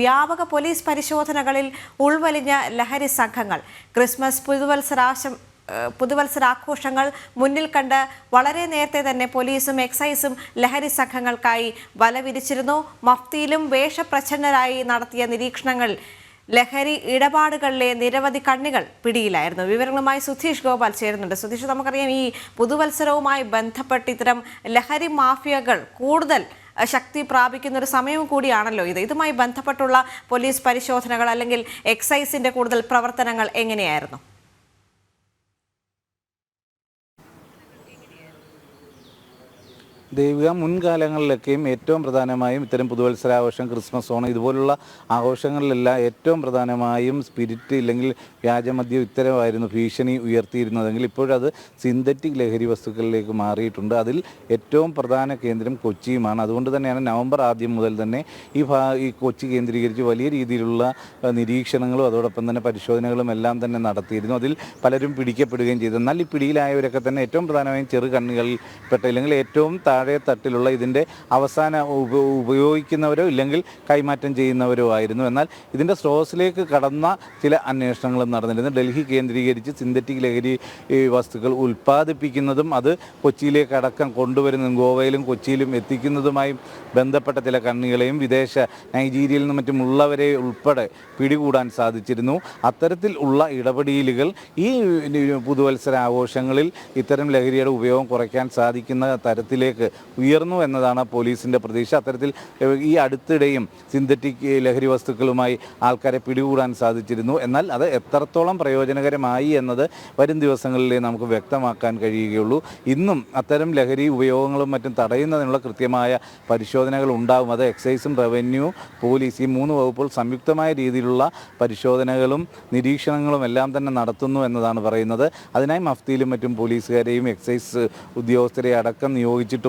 വ്യാപക പോലീസ് പരിശോധനകളിൽ ഉൾവലിഞ്ഞ ലഹരി സംഘങ്ങൾ. ക്രിസ്മസ് പുതുവത്സരാശം പുതുവത്സരാഘോഷങ്ങൾ മുന്നിൽ കണ്ട് വളരെ നേരത്തെ തന്നെ പോലീസും എക്സൈസും ലഹരി സംഘങ്ങൾക്കായി വല വിരിച്ചിരുന്നു മഫ്തിയിലും വേഷപ്രച്ഛന്നരായി നടത്തിയ നിരീക്ഷണങ്ങൾ ലഹരി ഇടപാടുകളിലെ നിരവധി കണ്ണികൾ പിടിയിലായിരുന്നു. വിവരങ്ങളുമായി സുധീഷ് ഗോപാൽ ചേരുന്നുണ്ട്. സുധീഷ് നമുക്കറിയാം ഈ പുതുവത്സരവുമായി ബന്ധപ്പെട്ട് ഇത്തരം ലഹരി മാഫിയകൾ കൂടുതൽ ശക്തി പ്രാപിക്കുന്ന ഒരു സമയവും കൂടിയാണല്ലോ ഇത്. ഇതുമായി ബന്ധപ്പെട്ടുള്ള പോലീസ് പരിശോധനകൾ അല്ലെങ്കിൽ എക്സൈസിന്റെ കൂടുതൽ പ്രവർത്തനങ്ങൾ എങ്ങനെയായിരുന്നു? ദൈവിക മുൻകാലങ്ങളിലൊക്കെയും ഏറ്റവും പ്രധാനമായും ഇത്തരം പുതുവത്സരാഘോഷം ക്രിസ്മസ് ഓണം ഇതുപോലുള്ള ആഘോഷങ്ങളിലെല്ലാം ഏറ്റവും പ്രധാനമായും സ്പിരിറ്റ് ഇല്ലെങ്കിൽ വ്യാജമദ്യം ഇത്തരമായിരുന്നു ഭീഷണി ഉയർത്തിയിരുന്നതെങ്കിൽ ഇപ്പോഴത് സിന്തറ്റിക് ലഹരി വസ്തുക്കളിലേക്ക് മാറിയിട്ടുണ്ട്. അതിൽ ഏറ്റവും പ്രധാന കേന്ദ്രം കൊച്ചിയുമാണ്. അതുകൊണ്ട് തന്നെയാണ് നവംബർ ആദ്യം മുതൽ തന്നെ ഈ ഈ കൊച്ചി കേന്ദ്രീകരിച്ച് വലിയ രീതിയിലുള്ള നിരീക്ഷണങ്ങളും അതോടൊപ്പം തന്നെ പരിശോധനകളും എല്ലാം തന്നെ നടത്തിയിരുന്നു. അതിൽ പലരും പിടിക്കപ്പെടുകയും ചെയ്തു. എന്നാൽ ഈ പിടിയിലായവരൊക്കെ തന്നെ ഏറ്റവും പ്രധാനമായും ചെറു പെട്ട ഇല്ലെങ്കിൽ ഏറ്റവും താഴെ തട്ടിലുള്ള ഇതിന്റെ അവസാന ഉപ ഉപയോഗിക്കുന്നവരോ ഇല്ലെങ്കിൽ കൈമാറ്റം ചെയ്യുന്നവരോ ആയിരുന്നു. എന്നാൽ ഇതിന്റെ സ്രോതസ്സിലേക്ക് കടന്ന ചില അന്വേഷണങ്ങളും നടന്നിരുന്നു. ഡൽഹി കേന്ദ്രീകരിച്ച് സിന്തറ്റിക് ലഹരി വസ്തുക്കൾ ഉൽപ്പാദിപ്പിക്കുന്നതും അത് കൊച്ചിയിലേക്ക് അടക്കം കൊണ്ടുവരുന്നതും ഗോവയിലും കൊച്ചിയിലും എത്തിക്കുന്നതുമായും ബന്ധപ്പെട്ട ചില കണ്ണികളെയും വിദേശ നൈജീരിയയിൽ നിന്നും മറ്റുമുള്ളവരെ ഉൾപ്പെടെ പിടികൂടാൻ സാധിച്ചിരുന്നു. അത്തരത്തിൽ ഉള്ള ഇടപെടലുകൾ ഈ പുതുവത്സര ആഘോഷങ്ങളിൽ ഇത്തരം ലഹരിയുടെ ഉപയോഗം കുറയ്ക്കാൻ സാധിക്കുന്ന തരത്തിലേക്ക് ഉയർന്നു എന്നതാണ് പോലീസിന്റെ പ്രതീക്ഷ. അത്തരത്തിൽ ഈ അടുത്തിടെയും സിന്തറ്റിക് ലഹരി വസ്തുക്കളുമായി ആൾക്കാരെ പിടികൂടാൻ സാധിച്ചിരുന്നു. എന്നാൽ അത് എത്രത്തോളം പ്രയോജനകരമായി എന്നത് വരും ദിവസങ്ങളിലേ നമുക്ക് വ്യക്തമാക്കാൻ കഴിയുകയുള്ളൂ. ഇന്നും അത്തരം ലഹരി ഉപയോഗങ്ങളും മറ്റും തടയുന്നതിനുള്ള കൃത്യമായ പരിശോധനകൾ ഉണ്ടാവും. അത് എക്സൈസും റവന്യൂ പോലീസ് ഈ മൂന്ന് വകുപ്പുകൾ സംയുക്തമായ രീതിയിലുള്ള പരിശോധനകളും നിരീക്ഷണങ്ങളും എല്ലാം തന്നെ നടത്തുന്നു എന്നതാണ് പറയുന്നത്. അതിനായി മഫ്തിയിലും മറ്റും പോലീസുകാരെയും എക്സൈസ് ഉദ്യോഗസ്ഥരെ അടക്കം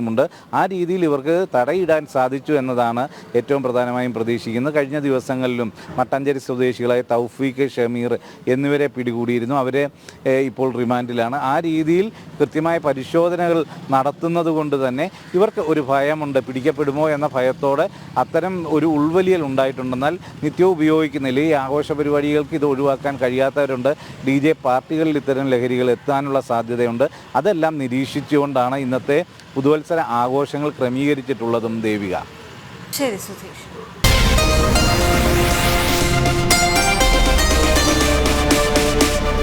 നിയോഗിച്ചിട്ടുമുണ്ട് ആ രീതിയിൽ ഇവർക്ക് തടയിടാൻ സാധിച്ചു എന്നതാണ് ഏറ്റവും പ്രധാനമായും പ്രതീക്ഷിക്കുന്നത്. കഴിഞ്ഞ ദിവസങ്ങളിലും മട്ടാഞ്ചേരി സ്വദേശികളായ തൗഫീഖ് ഷമീർ എന്നിവരെ പിടികൂടിയിരുന്നു. അവരെ ഇപ്പോൾ റിമാൻഡിലാണ്. ആ രീതിയിൽ കൃത്യമായ പരിശോധനകൾ നടത്തുന്നത് കൊണ്ട് തന്നെ ഇവർക്ക് ഒരു ഭയമുണ്ട്. പിടിക്കപ്പെടുമോ എന്ന ഭയത്തോടെ അത്തരം ഒരു ഉൾവലിയൽ ഉണ്ടായിട്ടുണ്ടെന്നാൽ നിത്യവും ഉപയോഗിക്കുന്നില്ല. ഈ ആഘോഷ പരിപാടികൾക്ക് ഇത് ഒഴിവാക്കാൻ കഴിയാത്തവരുണ്ട്. ഡി ജെ പാർട്ടികളിൽ ഇത്തരം ലഹരികൾ എത്താനുള്ള സാധ്യതയുണ്ട്. അതെല്ലാം നിരീക്ഷിച്ചുകൊണ്ടാണ് ഇന്നത്തെ പുതുവത്സര ആഘോഷങ്ങൾ ക്രമീകരിച്ചിട്ടുള്ളതും ദേവിക. ശരി സുധീഷ്.